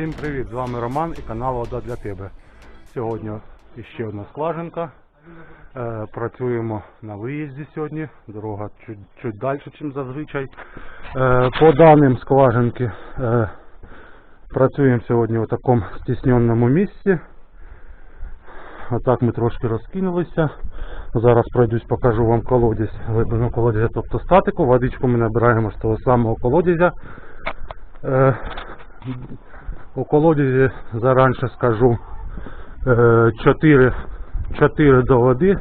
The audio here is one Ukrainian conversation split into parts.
Всім привіт! З вами Роман і канал Вода для тебе. Сьогодні ще одна скважинка. Е, працюємо на виїзді сьогодні. Дорога чуть, чуть далі, ніж зазвичай. Е, по даним скважинки е, працюємо сьогодні у такому стісненому місці. Отак ми трошки розкинулися. Зараз пройдусь, покажу вам колодязь, глибину колодязя, тобто статику. Водичку ми набираємо з того самого колодязя. У колодязі заранше скажу 4, 4 до води.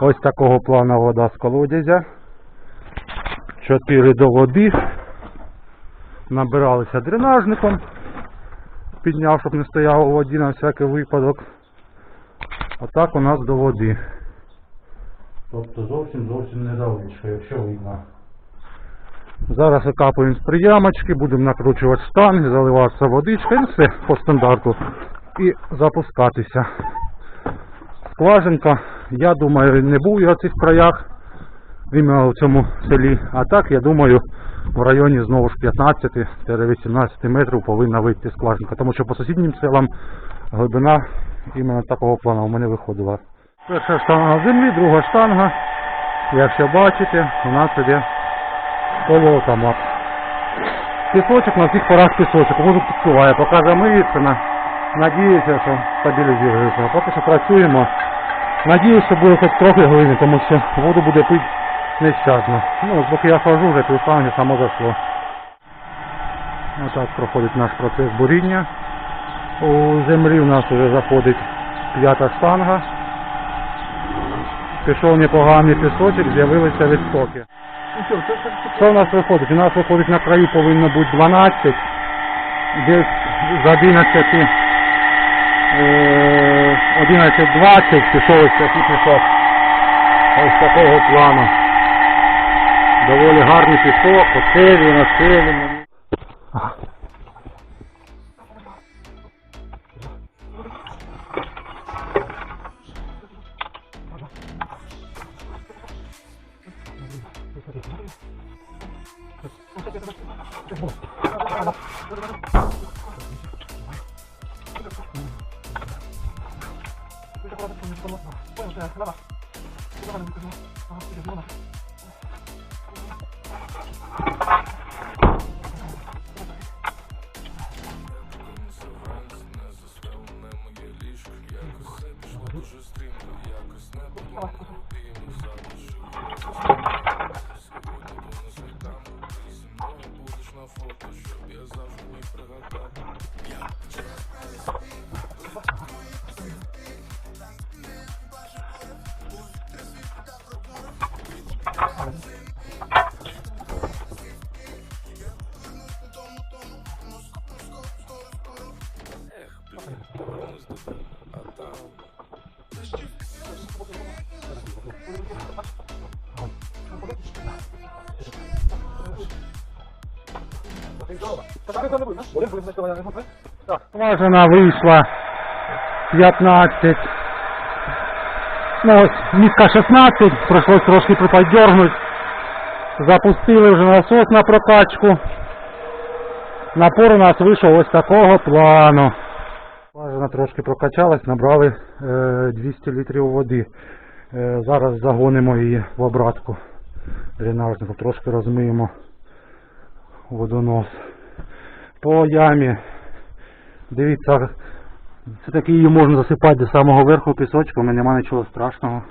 Ось такого плану вода з колодязя. 4 до води. Набиралися дренажником. Підняв, щоб не стояло у воді на всякий випадок. Отак у нас до води. Тобто зовсім зовсім недалечко, якщо видно. Зараз викапуємо з приямочки, будемо накручувати штанги, заливатися водичка і все по стандарту. І запускатися. Скважинка, я думаю, не був я в цих краях, іменно в цьому селі. А так, я думаю, в районі знову ж 15-18 метрів повинна вийти скважинка. Тому що по сусіднім селам глибина іменно такого плану у мене виходила. Перша штанга землі, друга штанга. Якщо бачите, у нас іде колотама. Пісочок на всіх порах пісочок. Воду підпливає, поки замиється, на... надіюся, що стабілізується. Поки що працюємо. Надіюсь, що буде хоч трохи глини, тому що воду буде пити нещасно. Ну, от поки я хожу, вже півстанги само зайшло. Отак проходить наш процес буріння. У землі у нас вже заходить п'ята штанга. Пішов непоганий пісочок, з'явилися відстоки. Що у нас виходить? У нас виходить на краю повинно бути 12, десь з 11, е, 11-20 пішов ось такий пісок. Ось такого плану. Доволі гарний пісок, Дуже стрімно якось не було. По цеві, на цеві. Скважина вийшла 15. Ну ось мітка 16, прийшлось трошки приподдергнути. Запустили вже насос на прокачку. Напор у нас вийшов ось такого плану. Скважина трошки прокачалась, набрали е, 200 літрів води. Е, зараз загонимо її в обратку дренажнику, трошки розмиємо водонос. По ямі Дивіться, це таки її можна засипати до самого верху пісочком і нема нічого страшного.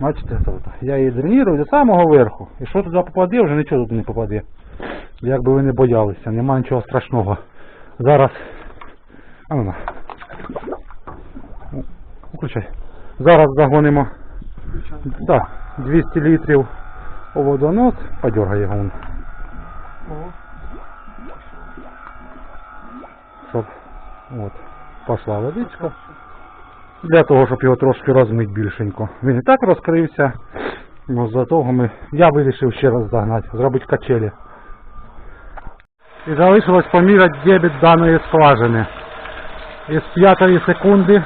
Бачите, я її дренірую до самого верху. І що туди попаде, вже нічого туди не попаде. Як би ви не боялися, нема нічого страшного. Зараз. А ну. Включай. Зараз загонимо да, 200 літрів у водонос. Подергай його. вон. Щоб от, пошла водичка. Для того, щоб його трошки розмити більшенько. Він і так розкрився. Ну, за того ми... Я вирішив ще раз загнати, зробити качелі. І залишилось поміряти дебіт даної скважини. Із п'ятої секунди.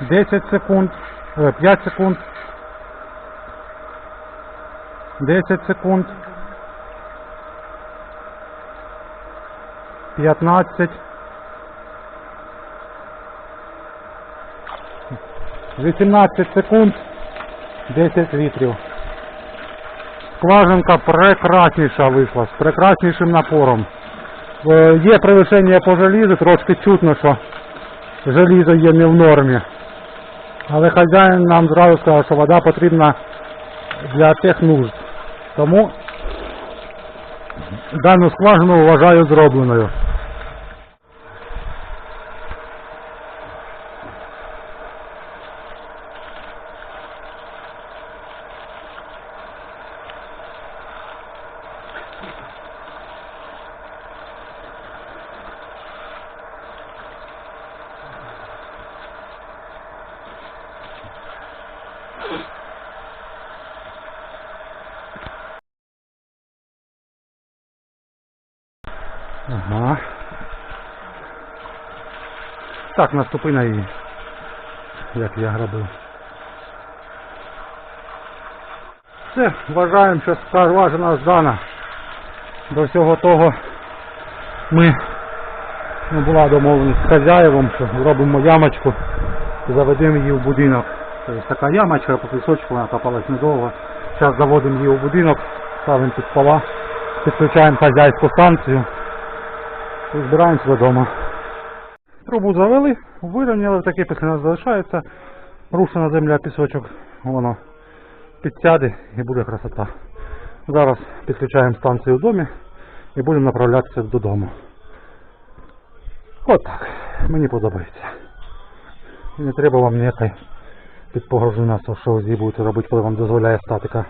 10 секунд, е, 5 секунд, 10 секунд, 15, 18 секунд, 10 літрів. Скважинка прекрасніша вийшла, з прекраснішим напором. Е, Є превишення по желізу, трошки чутно, що желізо є не в нормі. Але хазяїн нам зразу сказав, що вода потрібна для тих нужд. Тому дану скважину вважаю зробленою. Ага. Так, наступи на її. Як я робив. Все, вважаємо, що скважина здана. До всього того ми ну, була домовленість з хазяєвом, що зробимо ямочку і заведемо її в будинок. Тобто така ямочка по пісочку, вона копалась недовго. Зараз заводимо її в будинок, ставимо під пола, підключаємо хазяйську станцію і збираємося додому. Трубу завели, вирівняли, таке після нас залишається. Рушена земля, пісочок, воно підсяде і буде красота. Зараз підключаємо станцію в домі і будемо направлятися додому. От так. Мені подобається. І не треба вам ніякої підпогружу нас, що ви будете робити, коли вам дозволяє статика.